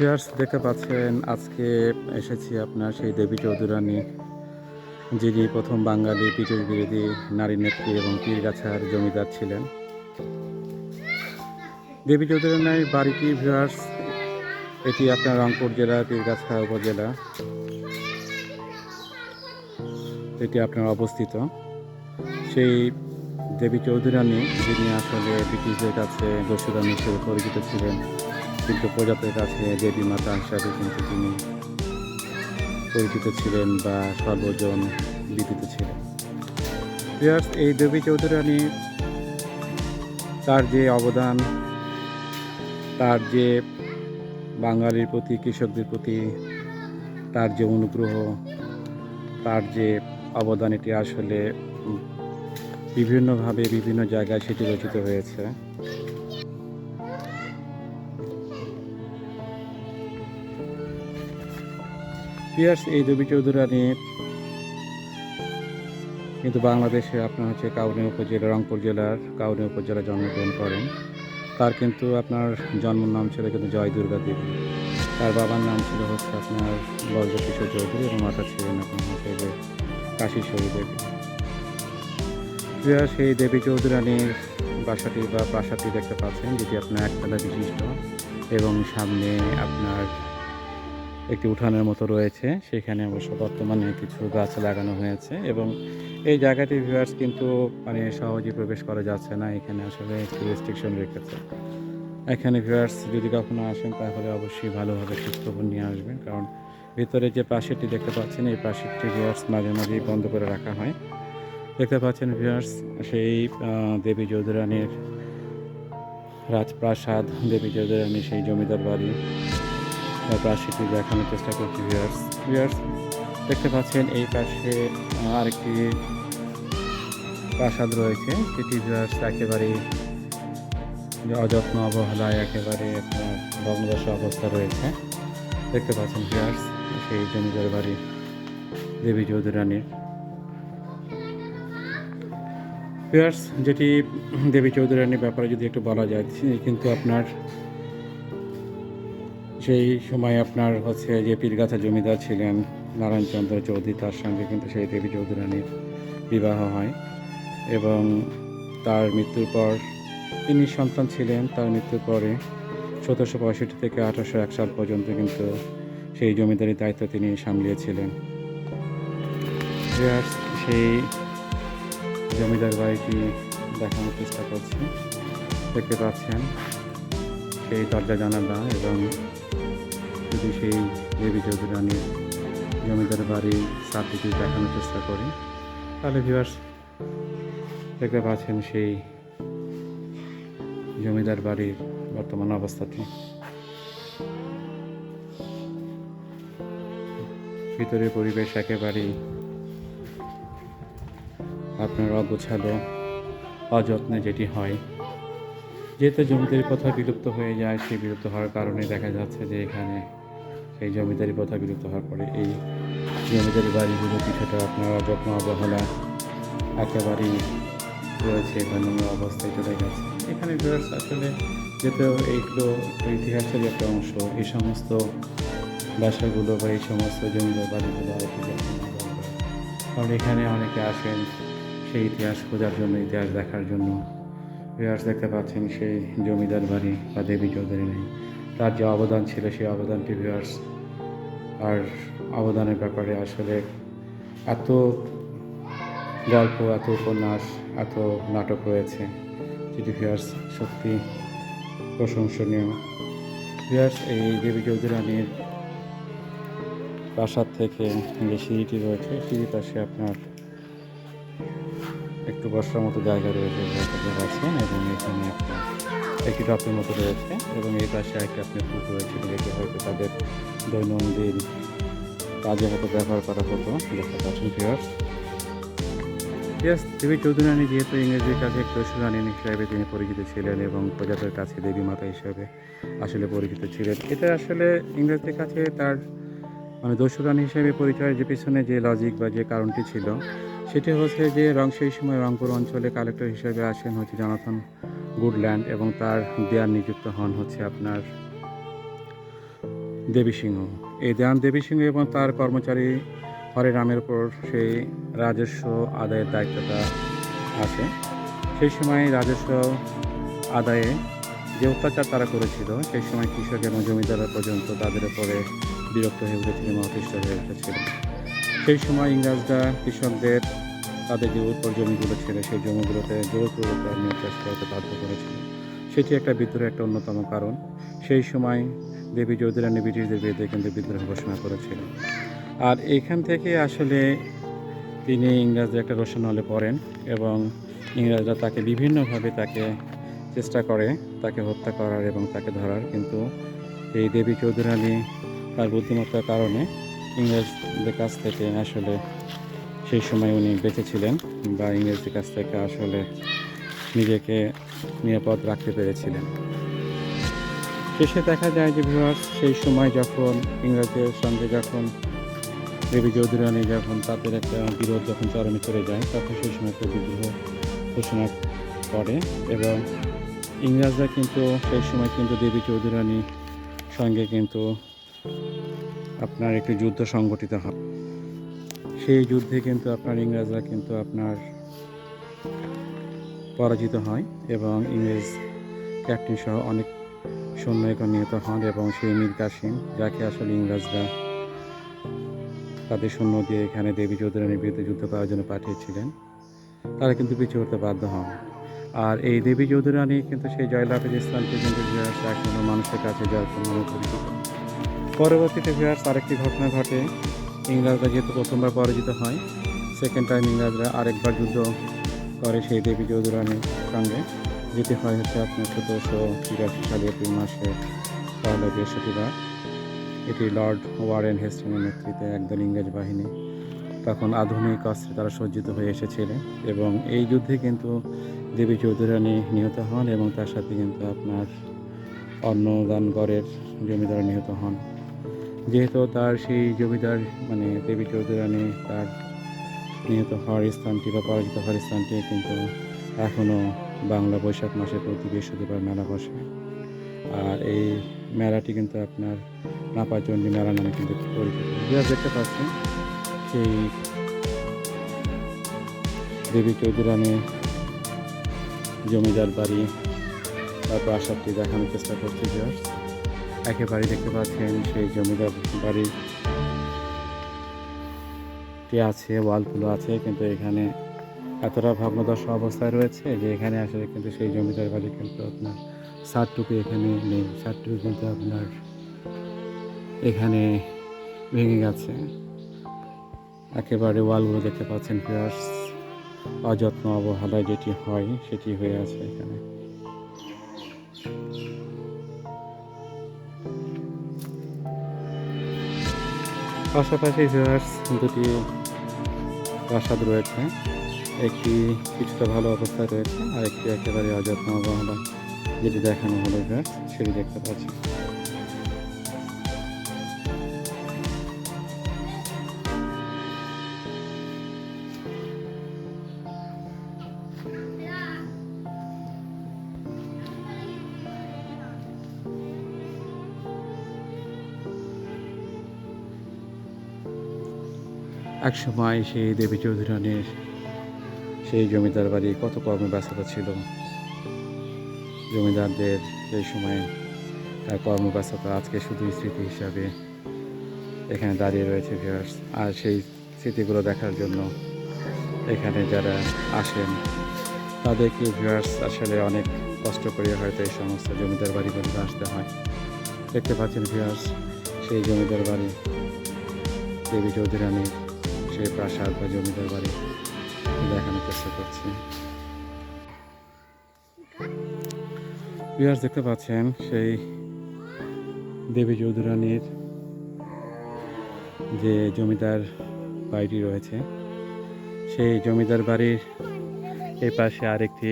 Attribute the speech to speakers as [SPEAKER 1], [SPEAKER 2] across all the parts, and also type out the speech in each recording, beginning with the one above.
[SPEAKER 1] Viewers, দেখতে পাচ্ছেন, আজকে এসেছি আপনার সেই দেবী চৌধুরানী, যিনি প্রথম বাঙালি ব্রিটিশ বিরোধী নারী নেত্রী এবং পীরগাছার জমিদার ছিলেন। দেবী চৌধুরানীর বাড়িটি ভিউয়ার্স? এটি আপনার রংপুর জেলা পীরগাছা উপজেলা। এটি আপনার অবস্থিত। সেই দেবী চৌধুরানী, যিনি আসলে ব্রিটিশদের কাছে দস্যুরানী হিসেবে পরিচিত ছিলেন কিন্তু প্রজাতির কাছে দেবী মাতা হিসাবে কিন্তু তিনি পরিচিত ছিলেন বা সর্বজন বিদিত ছিলেন। এই দেবী চৌধুরানী তার যে অবদান, তার যে বাঙালির প্রতি, কৃষকদের প্রতি, তার যে অনুগ্রহ, তার যে অবদান, এটি আসলে বিভিন্নভাবে বিভিন্ন জায়গায় সেটি রচিত হয়েছে। পিয়ার্স এই দেবী চৌধুরানী কিন্তু বাংলাদেশে আপনার হচ্ছে কাউনি উপজেলা, রংপুর জেলার কাউনি উপজেলা জন্মগ্রহণ করেন। তার কিন্তু আপনার জন্ম নাম ছিল কিন্তু জয় দুর্গা দেবী। তার বাবার নাম ছিল হচ্ছে আপনার বজ্রকিশোর চৌধুরী এবং মাতা ছিলেন আপনার হচ্ছে যে কাশীশ্বরী দেবী। সেই দেবী চৌধুরানীর বাসাটি বা প্রাসাদটি দেখতে পাচ্ছেন, যেটি আপনার একতলা বিশিষ্ট এবং সামনে আপনার একটি উঠানের মতো রয়েছে। সেখানে অবশ্য বর্তমানে কিছু গাছ লাগানো হয়েছে এবং এই জায়গাটি ভিউয়ার্স কিন্তু মানে সহজে প্রবেশ করা যাচ্ছে না। এখানে আসলে একটু রেস্ট্রিকশন রেখেছে। এখানে ভিউয়ার্স যদি কখনো আসেন, তাহলে অবশ্যই ভালোভাবে খোঁজখবর নিয়ে আসবেন। কারণ ভিতরে যে প্রাচীরটি দেখতে পাচ্ছেন, এই প্রাচীরটি ভিউয়ার্স মাঝে মাঝেই বন্ধ করে রাখা হয়। দেখতে পাচ্ছেন ভিউয়ার্স সেই দেবী চৌধুরানীর রাজপ্রাসাদ, দেবী চৌধুরানী সেই জমিদার বাড়ি। প্রাচীরটি দেখানোর চেষ্টা করছি ভিউয়ার্স ভিউয়ার্স দেখতে পাচ্ছেন এই পাশে আরেকটি প্রাসাদ রয়েছে। সেটি ভিউয়ার্স একেবারেই অযত্ন, অবহেলায় একেবারে আপনার অবস্থা রয়েছে। দেখতে পাচ্ছেন ভিউয়ার্স সেই জমিদার বাড়ি, দেবী চৌধুরানীর। ভিউয়ার্স যেটি দেবী চৌধুরানীর ব্যাপারে যদি একটু বলা যায় কিন্তু আপনার সেই সময় আপনার হচ্ছে যে পীরগাছা জমিদার ছিলেন নারায়ণচন্দ্র চৌধুরী, তার সঙ্গে কিন্তু সেই দেবী চৌধুরানীর বিবাহ হয় এবং তার মৃত্যুর পর তিনি সন্তান ছিলেন। তার মৃত্যুর পরে সতেরোশো পঁয়ষট্টি থেকে আঠারোশো এক সাল পর্যন্ত কিন্তু সেই জমিদারি দায়িত্ব তিনি সামলিয়েছিলেন। সেই জমিদার বাড়িটি দেখানোর চেষ্টা করছি। দেখতে পাচ্ছেন সেই দরজা জানালা এবং যদি সেই দেবী চৌধুরানীর জমিদার বাড়ির সাবটিকে দেখানোর চেষ্টা করি, তাহলে ভিউয়ার্স দেখতে পাচ্ছেন সেই জমিদার বাড়ির বর্তমান অবস্থাটি। ভিতরের পরিবেশ একেবারেই আপনার অগোছালো, অযত্নে যেটি হয়। যেহেতু জমিদারি কথা বিলুপ্ত হয়ে যায় সেই বিলুপ্ত হওয়ার কারণে দেখা যাচ্ছে যে এখানে সেই জমিদারি প্রথা বিলুপ্ত হওয়ার পরে এই জমিদারি বাড়িগুলো কিছুটা আপনার অযত্ন অবহেলা একেবারেই রয়েছে বা নোংরা অবস্থায় চলে গেছে। এখানে আসলে যেহেতু এইগুলো ইতিহাসের একটা অংশ, এই সমস্ত বাসাগুলো বা এই সমস্ত জমিদার বাড়িগুলো আর যত্ন। কারণ এখানে অনেকে আসেন সেই ইতিহাস খোঁজার জন্য, ইতিহাস দেখার জন্য। ভিউয়ার্স দেখতে পাচ্ছেন সেই জমিদার বাড়ি বা দেবী চৌধুরী নেই। তার যে অবদান ছিল সেই অবদানটি ভিউয়ার্স আর অবদানের ব্যাপারে আসলে এত গল্প, এত উপন্যাস, এত নাটক রয়েছে যেটি ভিউয়ার্স সত্যি প্রশংসনীয়। ভিউয়ার্স এই দেবী চৌধুরানীর প্রাসাদ থেকে যে সিঁড়িটি রয়েছে সিঁড়ির পাশে আপনার একটু বসার মতো জায়গা রয়েছে পাচ্ছেন, এবং এখানে একটা একটি টপের মতো রয়েছে এবং এই পাশে একটা আপনার পুকুর রয়েছে যেটি হয়তো তাদের দৈনন্দিন কাজে হয়তো ব্যবহার করা হতো দেখতে পাচ্ছেন ভিউয়ার্স ইয়েস দেবী চৌধুরানী যেহেতু ইংরেজির কাছে রানী হিসাবে তিনি পরিচিত ছিলেন এবং প্রজাদের কাছে দেবী মাতা হিসাবে আসলে পরিচিত ছিলেন। এটা আসলে ইংরেজদের কাছে তার মানে দস্যুরানী হিসেবে পরিচয়ের যে পিছনে যে লজিক বা যে কারণটি ছিল, সেটি হচ্ছে যে রং সেই সময় রংপুর অঞ্চলে কালেক্টর হিসেবে আসেন হচ্ছে জনাথন গুডল্যান্ড এবং তার দেয়ান নিযুক্ত হন হচ্ছে আপনার দেবী সিংহ। এই দেয়ান দেবী সিংহ এবং তার কর্মচারী হরিরামের উপর সেই রাজস্ব আদায়ের দায়িত্বটা আছে। সেই সময় রাজস্ব আদায়ে যে অত্যাচার তারা করেছিল, সেই সময় কৃষক এবং জমিদাররা পর্যন্ত তাদের উপরে বিরক্ত হয়ে উঠেছিল এবং অতিষ্ঠ হয়ে উঠেছিল। সেই সময় ইংরাজরা কৃষকদের তাদের যে উপর জমিগুলো ছিল, সেই জমিগুলোতে জোরপূর্বক নিয়ে চাষ করতে বাধ্য করেছিল। সেটি একটা বিদ্রোহের একটা অন্যতম কারণ। সেই সময় দেবী চৌধুরানী ব্রিটিশদের বিরুদ্ধে কিন্তু বিদ্রোহ ঘোষণা করেছিল। আর এখান থেকে আসলে তিনি ইংরাজদের একটা রোশন হলে পড়েন এবং ইংরাজরা তাকে বিভিন্নভাবে তাকে চেষ্টা করে, তাকে হত্যা করার এবং তাকে ধরার। কিন্তু এই দেবী চৌধুরানী তার বুদ্ধিমত্তার কারণে ইংরেজদের কাছ থেকে আসলে সেই সময় উনি বেঁচেছিলেন বা ইংরেজদের কাছ থেকে আসলে নিজেকে নিরাপদ রাখতে পেরেছিলেন। শেষে দেখা যায় যে ভিউয়ার্স সেই সময় যখন ইংরেজদের সঙ্গে যখন দেবী চৌধুরানী যখন তাদের একটা বিরোধ যখন চরমে চলে যায়, তখন সেই সময় একটা বিদ্রোহ ঘোষণা করে এবং ইংরেজরা কিন্তু সেই সময় কিন্তু দেবী চৌধুরানীর সঙ্গে কিন্তু আপনার একটি যুদ্ধ সংগঠিত হয়। সেই যুদ্ধে কিন্তু আপনার ইংরেজরা কিন্তু আপনার পরাজিত হয় এবং ইংরেজ ক্যাপ্টেন সহ অনেক সৈন্যকে নিহত হন এবং সেই মীর কাসিম, যাকে আসলে ইংরেজরা তাদের সৈন্য দিয়ে এখানে দেবী চৌধুরানীর বিরুদ্ধে যুদ্ধ করার জন্য পাঠিয়েছিলেন, তারা কিন্তু পিছু করতে বাধ্য হন। আর এই দেবী চৌধুরানী কিন্তু সেই জয়লাভের স্থানটি কিন্তু মানুষের কাছে যাওয়ার পরিচিত পরবর্তীতে ভিউয়ার্স আরেকটি ঘটনা ঘটে। ইংরাজরা যেহেতু প্রথমবার পরাজিত হয় সেকেন্ড টাইম ইংরাজরা আরেকবার যুদ্ধ করে সেই দেবী চৌধুরানীর সঙ্গে। যেতে হয় হচ্ছে আপনার সতেরোশো তিরাশি সালে এপ্রিল মাসে পয়লা বৃহস্পতিবার। এটি লর্ড ওয়ারেন হেস্টিংয়ের নেতৃত্বে একদল ইংরেজ বাহিনী তখন আধুনিক অস্ত্রে তারা সজ্জিত হয়ে এসেছিলেন এবং এই যুদ্ধে কিন্তু দেবী চৌধুরানী নিহত হন এবং তার সাথে কিন্তু আপনার অন্নদানগড়ের জমিদার নিহত হন। যেহেতু তার সেই জমিদার মানে দেবী চৌধুরানী তার নিহত হওয়ার স্থানটি বা পরাজিত হওয়ার স্থানটি কিন্তু এখনও বাংলা বৈশাখ মাসে প্রতি বৃহস্পতিবার মেলা বসে। আর এই মেলাটি কিন্তু আপনার নাপাচন্ডী মেলা নামে কিন্তু পরিচিত। যা দেখতে পাচ্ছেন, সেই দেবী চৌধুরানী জমিদার বাড়ি তার প্রাসাদটি দেখানোর চেষ্টা করছি একেবারে দেখতে পাচ্ছেন সেই জমিদার বাড়ির টি আছে, ওয়ালগুলো আছে, কিন্তু এখানে এতটা ভগ্নদশ অবস্থায় রয়েছে যে এখানে আসলে কিন্তু সেই জমিদার বাড়ি কিন্তু আপনার সারটুকু এখানে নেই। সারটুকু কিন্তু আপনার এখানে ভেঙে গেছে। একেবারে ওয়ালগুলো দেখতে পাচ্ছেন, প্লাস অযত্ন অবহেলায় যেটি হয় সেটি হয়ে আছে এখানে। পাশাপাশি ভিউয়ার্স দুটি প্রাসাদ রয়েছে, একটি কিছুটা ভালো অবস্থায় রয়েছে আর একটি একেবারে অযত্ন অবহেলা যেটি দেখানো হলো ভিউয়ার্স সেটি দেখতে পাচ্ছি। এক সময় সেই দেবী চৌধুরানীর সেই জমিদার বাড়ি কত কর্মব্যস্ততা ছিল। জমিদারদের সেই সময় তার কর্মব্যস্ততা আজকে শুধু স্মৃতি হিসাবে এখানে দাঁড়িয়ে রয়েছে ভিউয়ার্স আর সেই স্মৃতিগুলো দেখার জন্য এখানে যারা আসেন, তাদেরকে ভিউয়ার্স আসলে অনেক কষ্ট করে হয়তো এই সমস্ত জমিদার বাড়িগুলোতে আসতে হয়। দেখতে পাচ্ছেন ভিউয়ার্স সেই জমিদার বাড়ি দেবী চৌধুরানীর সেই প্রাসাদ বা জমিদার বাড়ি দেখানোর চেষ্টা করছি। বিহার দেখতে পাচ্ছেন সেই দেবী চৌধুরানীর যে জমিদার বাড়িটি রয়েছে। সেই জমিদার বাড়ির এই পাশে আরেকটি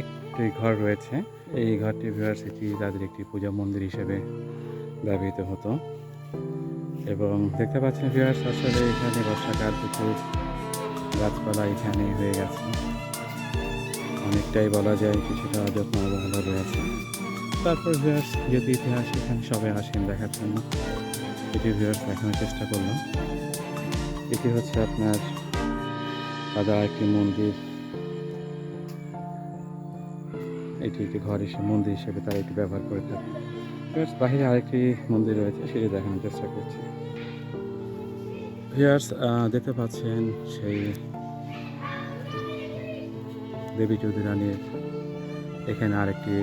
[SPEAKER 2] একটা
[SPEAKER 1] ঘর রয়েছে। এই ঘরটি ইউনিভার্সিটি তাদের একটি পূজা মন্দির হিসেবে ব্যবহৃত হতো। এবং দেখতে পাচ্ছেন ভিউয়ার্স আসলে এখানে বর্ষাকাল প্রচুর গাছপালা এখানে হয়ে গেছে। অনেকটাই বলা যায় কিছুটা যত্ন অবহেলা রয়েছে। তারপর ভিউয়ার্স যেহেতু ইতিহাস এখানে সবাই আসেন দেখার জন্য, এটি ভিউয়ার্স দেখানোর চেষ্টা করলাম। এটি হচ্ছে আপনার তাদের একটি মন্দির। এটি একটি ঘর হিসেবে, মন্দির হিসেবে তারা এটি ব্যবহার করে থাকে ভিউয়ার্স বাইরে আরেকটি মন্দির রয়েছে, সেটি দেখানোর চেষ্টা করছি। ভিউয়ার্স দেখতে পাচ্ছেন সেই দেবী চৌধুরানীর এখানে আরেকটি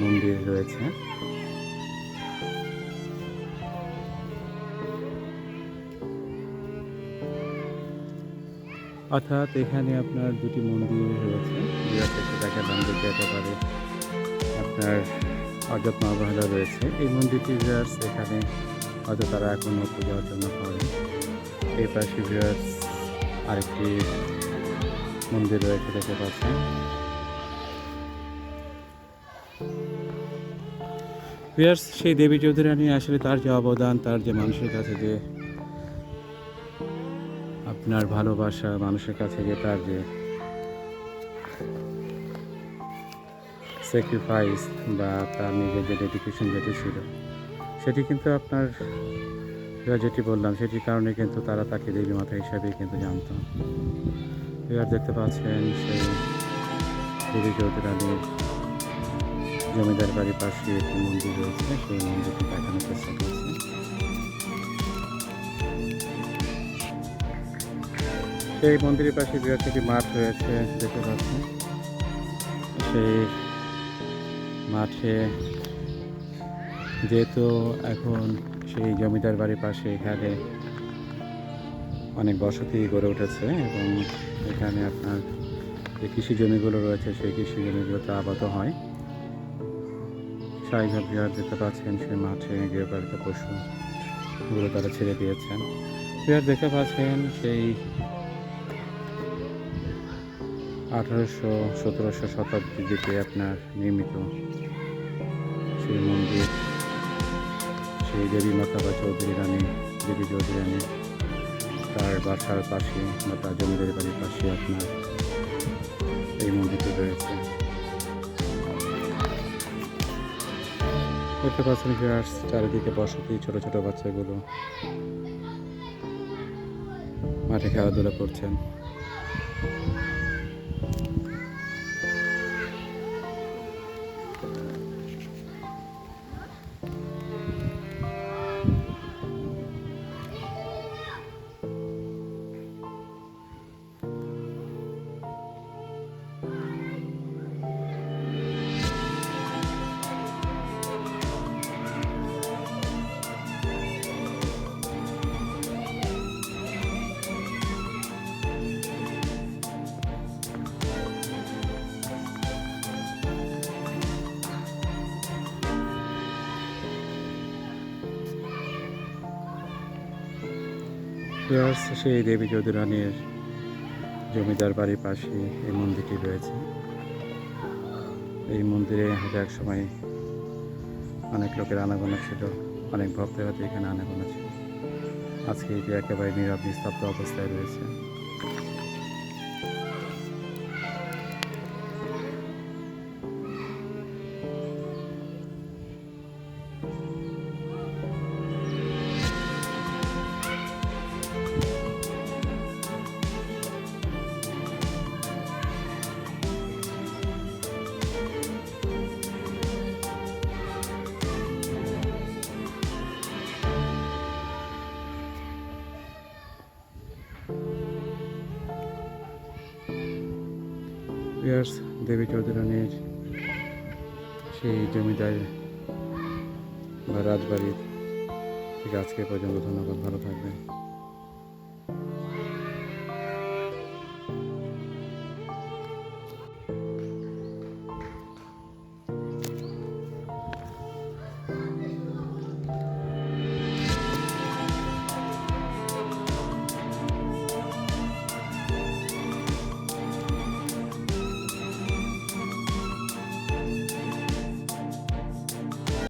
[SPEAKER 1] মন্দির রয়েছে। অর্থাৎ এখানে আপনার দুটি মন্দির রয়েছে। দেখালাম যেতে একেবারে আপনার অযত্ন অবহেলা রয়েছে। এই মন্দিরটি বিরাট এখানে হয়তো তারা এখনও পূজা অর্চনা করে এই পাশে বিরাট আরেকটি মন্দির রয়েছে দেখতে পাচ্ছেন। ভিয়ার্স সেই দেবী চৌধুরানী আসলে তার যে অবদান, তার যে মানুষের কাছে যে আপনার ভালোবাসা, মানুষের কাছে যে তার যে স্যাক্রিফাইস বা তার নিজের যে ডেডিকেশন যেটি ছিল, সেটি কিন্তু আপনার যেটি বললাম, সেটির কারণে কিন্তু তারা তাকে দেবী মাতা হিসাবেই কিন্তু জানত। এবার দেখতে পাচ্ছেন সেই দেবী চৌধুরানীর জমিদার বাড়ির পাশে একটি মন্দির রয়েছে, সেই মন্দিরটি দেখানোর চেষ্টা করছি। সেই মন্দিরের পাশে বিরাট একটি মাঠ রয়েছে, দেখতে পাচ্ছেন। সেই মাঠে। যেহেতু এখন সেই জমিদার বাড়ির পাশে এখানে অনেক বসতি গড়ে উঠেছে এবং এখানে আপনার যে কৃষি জমিগুলো রয়েছে, সেই কৃষি জমিগুলোতে আবাদ হয়। স্বাভাবিক বিহার দেখতে পাচ্ছেন সেই মাঠে গৃহপালিত পশুগুলো তারা ছেড়ে দিয়েছেন। বিহার দেখতে পাচ্ছেন সেই আঠারোশো সতেরোশো শতাব্দীর দিকে আপনার নির্মিত সেই মন্দির সেই দেবী মাতা বা চৌধুরী রানী দেবী চৌধুরী রানী তার বাসার পাশে বা তার জমিদারি বাড়ির পাশে আপনার এই মন্দিরটি রয়েছে দেখতে পাচ্ছেন ভিউয়ার্স চারিদিকে বসতি, ছোট ছোট বাচ্চাগুলো মাঠে খেলাধুলা করছেন। ভিউয়ার্স সেই দেবী চৌধুরানীর জমিদার বাড়ির পাশে এই মন্দিরটি রয়েছে। এই মন্দিরে এক সময় অনেক লোকের আনাগোনা ছিল, অনেক ভক্তের হাতে এখানে আনাগোনা ছিল। আজকে এটি একেবারে নীরব, নিস্তব্ধ অবস্থায় রয়েছে। দেবী চৌধুরানীর সেই জমিদার বা রাজবাড়ির আজকে পর্যন্ত ধন্যবাদ। ভালো থাকবেন।